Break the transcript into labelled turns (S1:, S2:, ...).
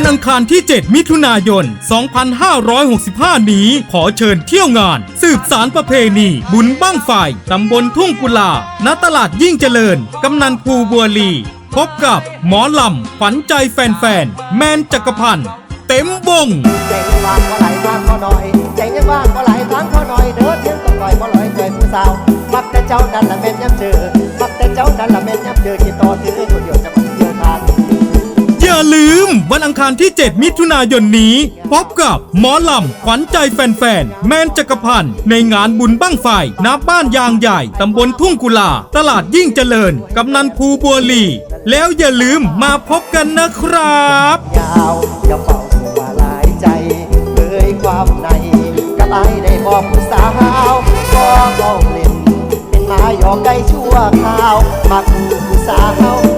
S1: วันอังคารที่ 7 มิถุนายน 2565 นี้ ขอเชิญเที่ยวงาน สืบสารประเพณี บุญบ้างไฟตำบลทุ่งกุลา ณ ตลาดยิ่งเจริญ กำนันภูบัวลี พบกับหมอลำขวัญใจแฟนๆ แมนจักรพันธ์เต็มวง
S2: ใจยังว่างก็ไหลทางก็หน่อยใจยังว่างก็ไหลทางก็หน่อยเด้อเที่ยงก็ปล่อยบ่ลอยใจผู้สาวมักแต่เจ้านั่นละแม่นย้ำเจอมักแต่เจ้านั่นละแม่นย้ำเจอคิดต่อถือคนเดียวจะ
S1: ลืม วันอังคารที่ 7 มิถุนายนนี้ พบกับหมอลำขวัญใจแฟนๆ แมนจักรพันธ์ในงานบุญบ้างไฟณบ้านยางใหญ่ ตำบลทุ่งกุลา ตลาดยิ่งเจริญ กำนันภูบัวลี แล้วอย่าลืมมาพบกันนะครับ
S2: ยาวอย่าเฝ้าหัวหลายใจเผยความในกับไอ้ายได้บอกผู้สาวก็เล่าเล่นเป็นมายอกได้ชั่วคราวมักผู้สาว